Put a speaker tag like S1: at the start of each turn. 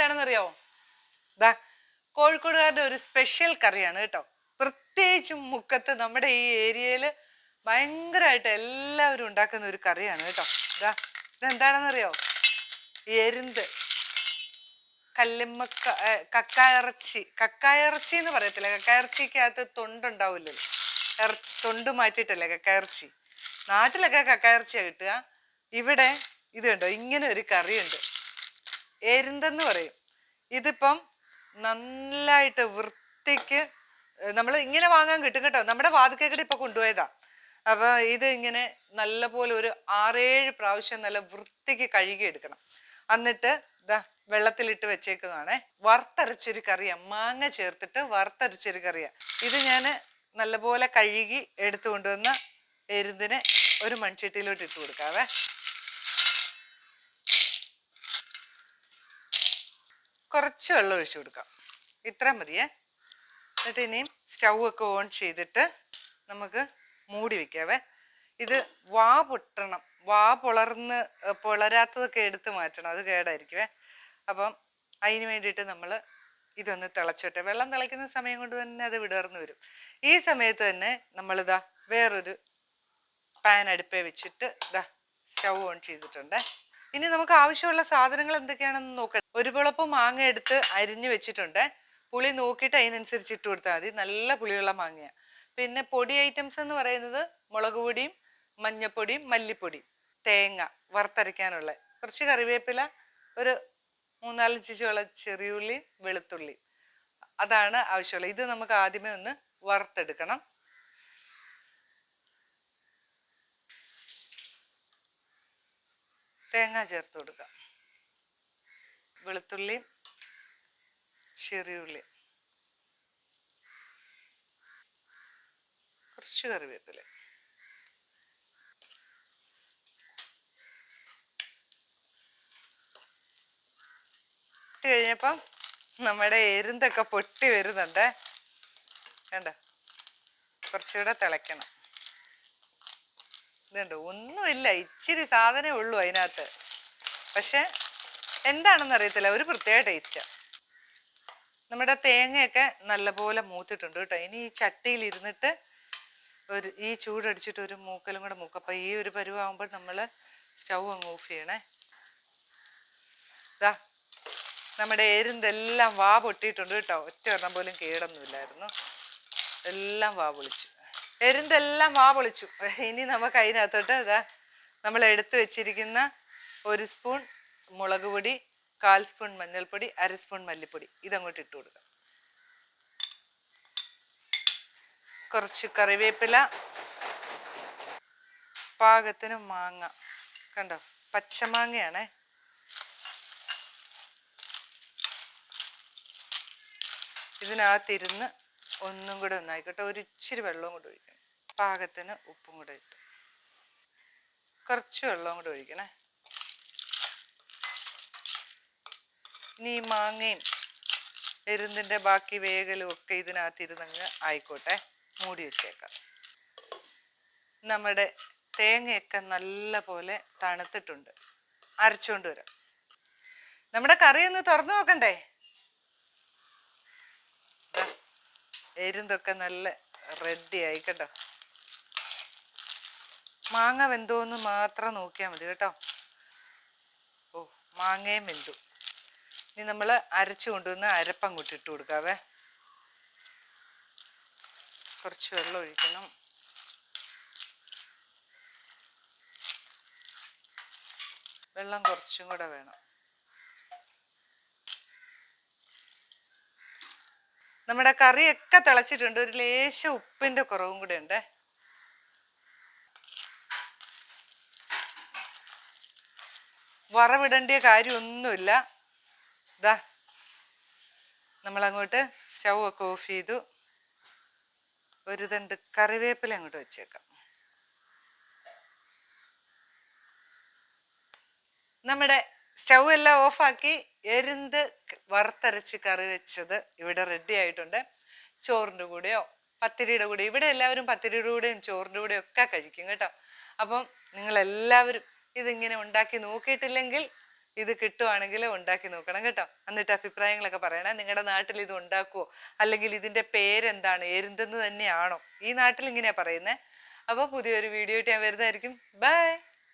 S1: ഇതെന്താണെന്നറിയോ ദാ കോഴിക്കോടുകാരുടെ ഒരു സ്പെഷ്യൽ കറിയാണ് കേട്ടോ. പ്രത്യേകിച്ചും മുക്കത്ത് നമ്മുടെ ഈ ഏരിയയിൽ ഭയങ്കരമായിട്ട് എല്ലാവരും ഉണ്ടാക്കുന്ന ഒരു കറിയാണ് കേട്ടോ. ദാ ഇതെന്താണെന്നറിയോ എരുന്ത്. കല്ലുമ്മക്ക ഏ, കക്കായിറച്ചി. കക്കായിറച്ചി എന്ന് പറയത്തില്ല? കക്കായിറച്ചിക്കകത്ത് തൊണ്ടുണ്ടാവില്ലല്ലോ ഇറച്ചി തൊണ്ട് മാറ്റിയിട്ടല്ലേ കക്കായിറച്ചി? നാട്ടിലൊക്കെ കക്കായിറച്ചിയാണ് കിട്ടുക. ഇവിടെ ഇത് കണ്ടോ? ഇങ്ങനെ ഒരു കറിയുണ്ട്. എരുന്തെന്ന് പറയും. ഇതിപ്പം നന്നായിട്ട് വൃത്തിക്ക് നമ്മൾ ഇങ്ങനെ വാങ്ങാൻ കിട്ടും കേട്ടോ. നമ്മുടെ വാതിക്കേക്കടി ഇപ്പൊ കൊണ്ടുപോയതാ. അപ്പൊ ഇത് ഇങ്ങനെ നല്ല പോലെ ഒരു ആറേഴ് പ്രാവശ്യം നല്ല വൃത്തിക്ക് കഴുകി എടുക്കണം. എന്നിട്ട് ഇതാ വെള്ളത്തിലിട്ട് വെച്ചേക്കുന്നതാണേ വറുത്തരച്ചൊരു കറിയാ. മാങ്ങ ചേർത്തിട്ട് വറുത്തരച്ചൊരു കറിയാ. ഇത് ഞാൻ നല്ലപോലെ കഴുകി എടുത്തു കൊണ്ടുവന്ന എരുന്തിനെ ഒരു മൺചട്ടിയിലോട്ട് ഇട്ട് കൊടുക്കാവേ. കുറച്ച് വെള്ളം ഒഴിച്ചു കൊടുക്കാം. ഇത്ര മതിയേ. എന്നിട്ട് ഇനിയും സ്റ്റൗ ഒക്കെ ഓൺ ചെയ്തിട്ട് നമുക്ക് മൂടി വെക്കാവേ. ഇത് വാ പൊട്ടണം. വാ പൊളർന്ന് പൊളരാത്തതൊക്കെ എടുത്ത് മാറ്റണം. അത് കേടായിരിക്കുവേ. അപ്പം അതിന് വേണ്ടിയിട്ട് നമ്മൾ ഇതൊന്ന് തിളച്ചോട്ടെ. വെള്ളം തിളയ്ക്കുന്ന സമയം കൊണ്ട് തന്നെ അത് വിടർന്ന് വരും. ഈ സമയത്ത് തന്നെ നമ്മളിതാ വേറൊരു പാൻ അടുപ്പേ വെച്ചിട്ട് ഇതാ സ്റ്റൗ ഓൺ ചെയ്തിട്ടുണ്ട്. ഇനി നമുക്ക് ആവശ്യമുള്ള സാധനങ്ങൾ എന്തൊക്കെയാണെന്ന് നോക്കണം. ഒരു പുളപ്പ് മാങ്ങ എടുത്ത് അരിഞ്ഞു വെച്ചിട്ടുണ്ട്. പുളി നോക്കിയിട്ട് അതിനനുസരിച്ച് ഇട്ട് കൊടുത്താൽ മതി. നല്ല പുളിയുള്ള മാങ്ങയാണ് പിന്നെ പൊടി ഐറ്റംസ് എന്ന് പറയുന്നത് മുളക് പൊടിയും മഞ്ഞപ്പൊടിയും മല്ലിപ്പൊടിയും തേങ്ങ വറുത്തരയ്ക്കാനുള്ള. കുറച്ച് കറിവേപ്പില ഒരു മൂന്നാലഞ്ച് ചോള ചെറിയുള്ളി വെളുത്തുള്ളി അതാണ് ആവശ്യമുള്ളത്. ഇത് നമുക്ക് ആദ്യമേ ഒന്ന് വറുത്തെടുക്കണം. തേങ്ങ ചേർത്ത് കൊടുക്കാം. വെളുത്തുള്ളി ചെറിയുള്ളി കുറച്ച് കറിവേപ്പില. ഇട്ട് കഴിഞ്ഞപ്പം നമ്മുടെ എരുന്തൊക്കെ പൊട്ടി വരുന്നുണ്ട്. കണ്ട? കുറച്ചുകൂടെ തിളയ്ക്കണം. ഇതുണ്ട്. ഒന്നുമില്ല. ഇച്ചിരി സാധനമേ ഉള്ളൂ അതിനകത്ത്. പക്ഷെ എന്താണെന്ന് അറിയത്തില്ല. ഒരു പ്രത്യേക ടേസ്റ്റാ. നമ്മുടെ തേങ്ങയൊക്കെ നല്ലപോലെ മൂത്തിട്ടുണ്ട് കേട്ടോ. ഇനി ഈ ചട്ടിയിൽ ഇരുന്നിട്ട് ഒരു ഈ ചൂടടിച്ചിട്ട് ഒരു മൂക്കലും കൂടെ മൂക്കും. അപ്പം ഈ ഒരു പരുവാകുമ്പോൾ നമ്മൾ സ്റ്റൗ അങ്ങ് ഓഫ് ചെയ്യണേ. ഇതാ നമ്മുടെ എരുന്തെല്ലാം വാ പൊട്ടിയിട്ടുണ്ട് കേട്ടോ. ഒറ്റ ഒരെണ്ണം പോലും കേടൊന്നുമില്ലായിരുന്നു. എല്ലാം വാ പൊളിച്ചു. എരുന്തെല്ലാം വാ പൊളിച്ചു. ഇനി നമുക്ക് അതിനകത്തോട്ട് അതാ നമ്മൾ എടുത്തു വെച്ചിരിക്കുന്ന ഒരു സ്പൂൺ മുളക് പൊടി കാൽ സ്പൂൺ മഞ്ഞൾപ്പൊടി അര സ്പൂൺ മല്ലിപ്പൊടി. ഇതങ്ങോട്ട് ഇട്ട് കൊടുക്കാം. കുറച്ച് കറിവേപ്പില പാകത്തിന് മാങ്ങ. കണ്ടോ? പച്ചമാങ്ങയാണേ. ഇതിനകത്തിരുന്ന് ഒന്നും കൂടെ ഒന്നായിക്കോട്ടെ ഒരു ഇച്ചിരി വെള്ളവും കൂടെ ഒഴിക്കണം. പാകത്തിന് ഉപ്പും കൂടെ ഇട്ടു. കുറച്ച് വെള്ളവും കൂടെ ഒഴിക്കണേ. ഇനി മാങ്ങയും എരുന്നിന്റെ ബാക്കി വേഗലും ഒക്കെ ഇതിനകത്തിരുന്നങ്ങ് ആയിക്കോട്ടെ. മൂടി വെച്ചേക്കാം. നമ്മുടെ തേങ്ങയൊക്കെ നല്ല പോലെ തണുത്തിട്ടുണ്ട്. അരച്ചുകൊണ്ട് വരാം. നമ്മുടെ കറി ഒന്ന് തുറന്നു നോക്കണ്ടേ? എരുന്തൊക്കെ നല്ല റെഡി ആയി കേട്ടോ. മാങ്ങ വെന്തോന്ന് മാത്രം നോക്കിയാൽ മതി കേട്ടോ. ഓ മാങ്ങയും വെന്തു. ഇനി നമ്മൾ അരച്ചു കൊണ്ടുവന്ന് അരപ്പങ്ങോട്ട് ഇട്ട് കൊടുക്കാവേ. കുറച്ച് വെള്ളം ഒഴിക്കണം. വെള്ളം കുറച്ചും കൂടെ വേണം. നമ്മുടെ കറിയൊക്കെ തിളച്ചിട്ടുണ്ട്. ഒരു ലേശം ഉപ്പിന്റെ കുറവും കൂടെ ഉണ്ട്. വറവിടേണ്ട കാര്യമൊന്നുമില്ല. ഇതാ നമ്മളങ്ങോട്ട് സ്റ്റൗ ഒക്കെ ഓഫ് ചെയ്തു. ഒരു തണ്ട് കറിവേപ്പില അങ്ങോട്ട് വെച്ചേക്കാം. നമ്മുടെ സ്റ്റൗ എല്ലാം ഓഫാക്കി എരുന്ത് വറുത്തരച്ച് കറി വെച്ചത് ഇവിടെ റെഡി ആയിട്ടുണ്ട്. ചോറിന്റെ കൂടെയോ പത്തിരിയുടെ കൂടെ ഇവിടെ എല്ലാവരും പത്തിരിയുടെ കൂടെയും ചോറിന്റെ കൂടെയും ഒക്കെ കഴിക്കും കേട്ടോ. അപ്പം നിങ്ങളെല്ലാവരും ഇതിങ്ങനെ ഉണ്ടാക്കി നോക്കിയിട്ടില്ലെങ്കിൽ ഇത് കിട്ടുവാണെങ്കിൽ ഉണ്ടാക്കി നോക്കണം കേട്ടോ. എന്നിട്ട് അഭിപ്രായങ്ങളൊക്കെ പറയണേ. നിങ്ങളുടെ നാട്ടിൽ ഇത് ഉണ്ടാക്കുവോ? അല്ലെങ്കിൽ ഇതിന്റെ പേരെന്താണ്? എരുന്തെന്ന് തന്നെയാണോ? ഈ നാട്ടിൽ ഇങ്ങനെയാണ് പറയുന്നത് അപ്പോൾ പുതിയൊരു വീഡിയോ ആയിട്ട് ഞാൻ വരുന്നതായിരിക്കും. ബൈ